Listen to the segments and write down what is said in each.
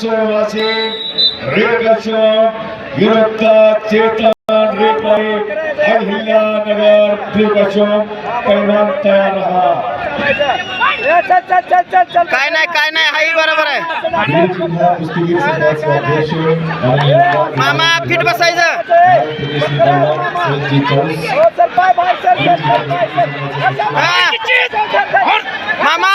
सोळाशे रेखाशन विरोधात चेतन रेपाई अहिल्यानगर त्रिकशम पैलवान तयार राहा। काय नाही काय नाही हाही बरोबर आहे. मामा फिट बसायचं. हा. मामा.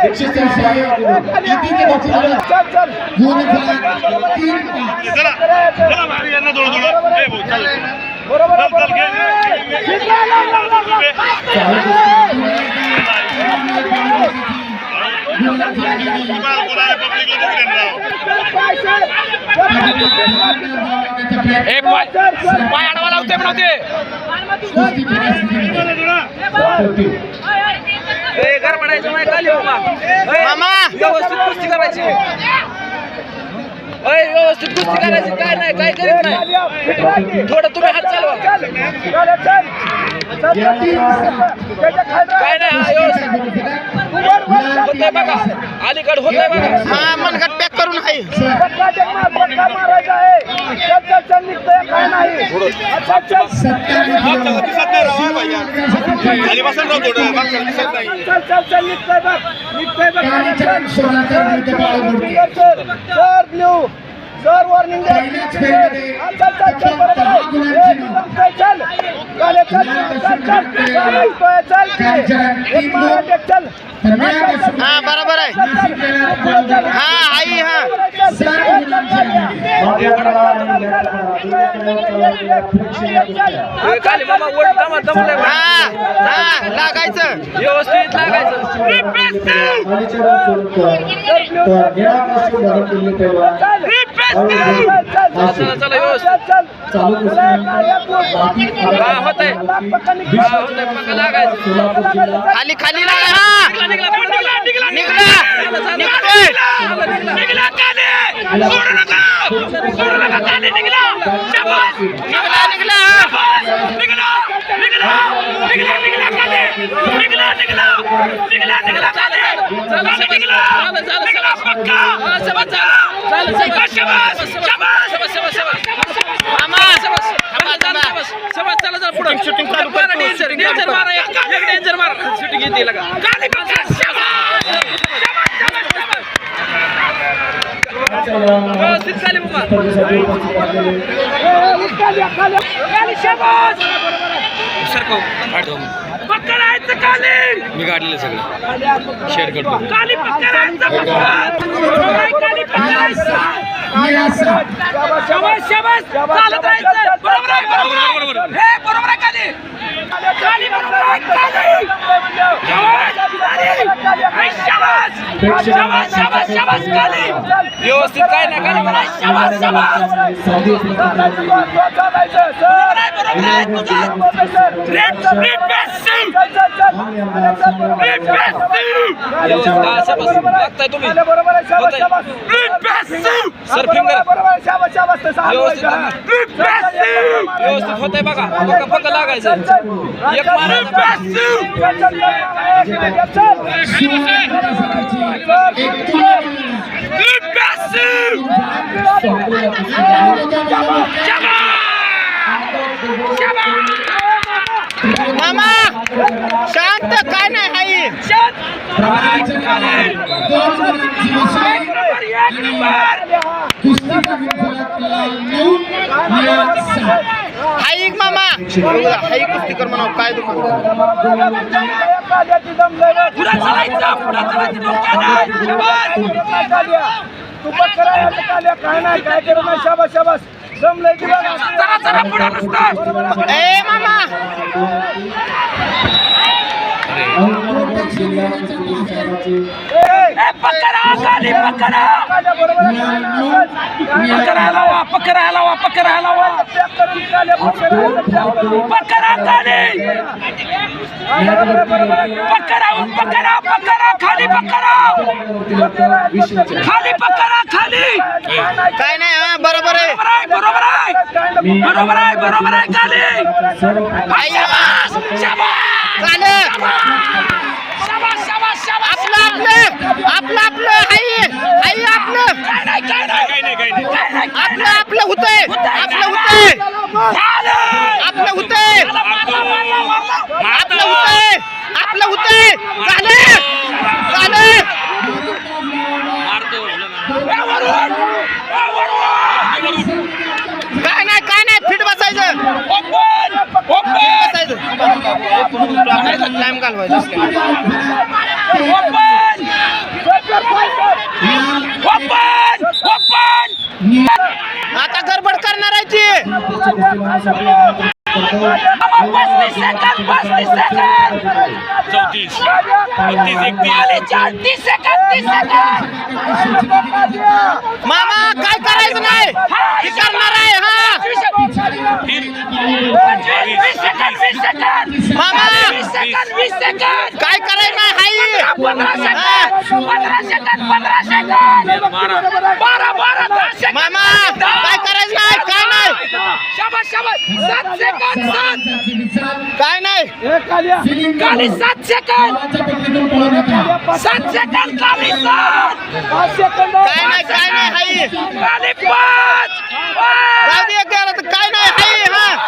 उचल, उचल, उचल. सोलापूर अरे व्यवस्थित व्हायचा व्हायचा व्हायचा बरोबर आहे चला चला भारी यांना दोन दोन ए भाऊ चल चल चल घे तुम्हाला बोलायला पब्लिकला बघितलं ए पाय पाय आडवा लावते म्हणते खाली बाबा. ए, मामा! व्यवस्थित कुस्ती करायची. अय व्यवस्थित कुस्ती करायची. काय नाही काय करीत नाही. थोडं तुम्ही हात चालवा. काय नाही हा व्यवस्थित. होतंय बघा अलीकड होतंय बघा हा मनगट पॅक करून आहे खाली बसून राहतो थोडं मागच्या दिसत नाही सर वॉर्निंग चल हा बरोबर आहे हा आई हा. हा हा लागायचं व्यवस्थित लागायचं चला चला व्यवस्थित लागायचं खाली खाली लागा काले काले काले काले काले. शाबास, चला. मारा, danger, danger मारा, एक एक danger मारा. Shooting येते लगा. काले काले मी काढलेलं सगळं शेअर करतो हे काली व्यवस्थित काय नाही आहे आहे हा तुम्ही रेड बेसिंग सर फिंगर व्यवस्थित व्यवस्थित होतंय बघा बघा लागायचं एक मारा शांत हाईक मामा हाई कुस्ती कर म्हणा काय दुकान पुढं चालायचं पुढं चालायचं. तू काय नाही काय नाही शाबास शाबास जमलंय की बघा पुढे आहे. ए मामा ए, ए, पकडा खाली पकडा काल्या बरोबर आहे, काल्या. पकडा लावा पकडा लावा पकडा लावा पॅक करून काल्या पॅक करा, पॅक करून. पकडा खाली. पकडा पकडा पकडा खाली पकडा खाली पकडा खाली काय नाही, बरोबर आहे बरोबर आहे. बरोबर आहे बरोबर आहे खाली शाबास शाबास झालं शाबास शाबास शाबास आपलं आपलं. आपलं आपलं. हाय हाय आपलं. आपलं आपलं होतंय. आपलं होतंय. आपलं होतंय. आपलं होतंय. आपलं होतंय. झालं. झालं. काय नाही काय नाही. फिट बसायचं. टाइम घालवायचं. आता गडबड करणार आहे ती. चौतीस बत्तीस एकतीस सेकंद तीस सेकंद मामा काय करायचं नाही? हे करणार आहे. काय करायचं हाय पंधरा सेकंद पंधरा सेकंद पंधरा सेकंद बारा बारा मामा काय करायचं नाही काय नाही? शाबास शाबास सात सेकंद सात काय नाही. खाली सात सेकंद सात सेकंद खाली सात काय नाही काय नाही हाय खाली पाच जाऊ दे काय नाही हाय हा एक. विश्वचरण सोळंकर सोळा